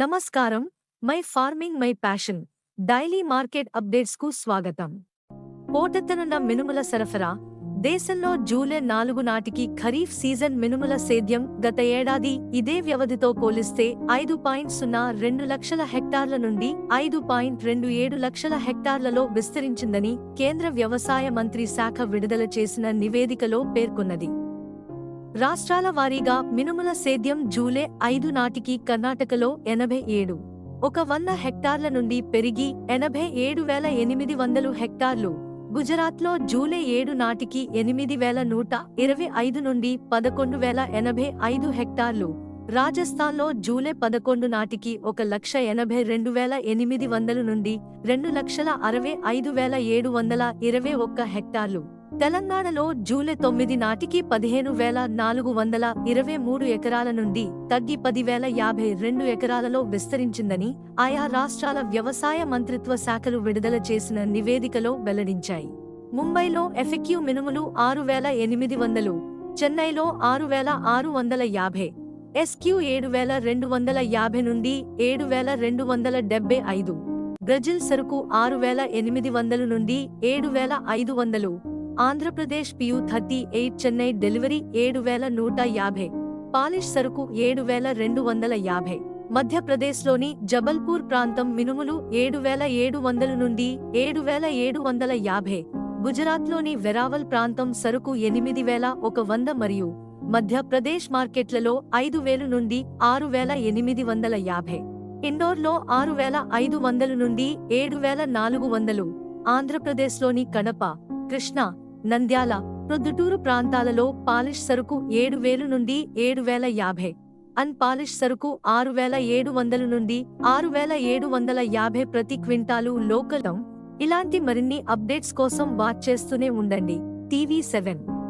నమస్కారం. My farming my passion. Daily market అప్డేట్స్కు స్వాగతం. పోటెత్తనున్న మినుముల సరఫరా. దేశంలో జూలై నాలుగు నాటికి ఖరీఫ్ సీజన్ మినుముల సేద్యం గత ఏడాది ఇదే వ్యవధితో పోలిస్తే ఐదు పాయింట్ సున్నా రెండు లక్షల హెక్టార్ల నుండి ఐదు పాయింట్ రెండు ఏడు లక్షల హెక్టార్లలో విస్తరించిందని కేంద్ర వ్యవసాయ మంత్రి శాఖ విడుదల చేసిన నివేదికలో పేర్కొన్నది. రాష్ట్రాల వారీగా మినుముల సేద్యం జూలై ఐదు నాటికి కర్ణాటకలో ఎనభై ఏడు. ఒక వంద హెక్టార్ల నుండి పెరిగి ఎనభై ఏడు వేల ఎనిమిది వందలు హెక్టార్లు. గుజరాత్లో జూలై ఏడు నాటికి ఎనిమిది వేల నూట ఇరవై ఐదు నుండి పదకొండు వేల ఎనభై ఐదు హెక్టార్లు. రాజస్థాన్లో జూలై పదకొండు నాటికి ఒక లక్ష ఎనభై రెండు వేల ఎనిమిది వందలు నుండి రెండు లక్షల అరవై ఐదు వేల ఏడు వందల ఇరవై ఒక్క హెక్టార్లు. తెలంగాణలో జూలై తొమ్మిది నాటికి పదిహేను వేల నాలుగు వందల ఇరవై మూడు ఎకరాల నుండి తగ్గి పదివేల యాభై రెండు ఎకరాలలో విస్తరించిందని ఆయా రాష్ట్రాల వ్యవసాయ మంత్రిత్వ శాఖలు విడుదల చేసిన నివేదికలో వెల్లడించాయి. ముంబైలో ఎఫెక్యూ మినుములు ఆరు వేల ఎనిమిది వందలు చెన్నైలో ఆరు వేల ఆరు వందల యాభై ఎస్క్యూ ఏడు వేల రెండు వందల యాభై నుండి ఏడు వేల రెండు వందల డెబ్బై ఐదు బ్రెజిల్ సరుకు ఆరు వేల ఎనిమిది వందలు నుండి ఏడు వేల ఐదు వందలు Andhra Pradesh PU thirty eight Chennai delivery ఏడు వేల నూట యాభై పాలిష్ సరుకు ఏడు వేల రెండు వందల యాభై. మధ్యప్రదేశ్లోని జబల్పూర్ ప్రాంతం మినుములు ఏడు వేల ఏడు వందల నుండి ఏడు వేల ఏడు వందల యాభై. గుజరాత్లోని వెరావల్ ప్రాంతం సరుకు ఎనిమిది వేల ఒక వంద మరియు మధ్యప్రదేశ్ మార్కెట్లలో ఐదు వేలు నుండి ఆరు వేల ఎనిమిది వందల యాభై. ఇండోర్లో ఆరు వేల ఐదు వందల నుండి ఏడు వేల నాలుగు వందలు. ఆంధ్రప్రదేశ్లోని కడప కృష్ణా నంద్యాల ప్రొద్దుటూరు ప్రాంతాలలో పాలిష్ సరుకు ఏడు వేలు నుండి ఏడు వేల యాభై. అన్ పాలిష్ సరుకు ఆరు వేల ఏడు వందల నుండి ఆరు వేల ఏడు వందల యాభై ప్రతి క్వింటాలు లోకల్. ఇలాంటి మరిన్ని అప్డేట్స్ కోసం వాచ్ చేస్తూనే ఉండండి. TV seven.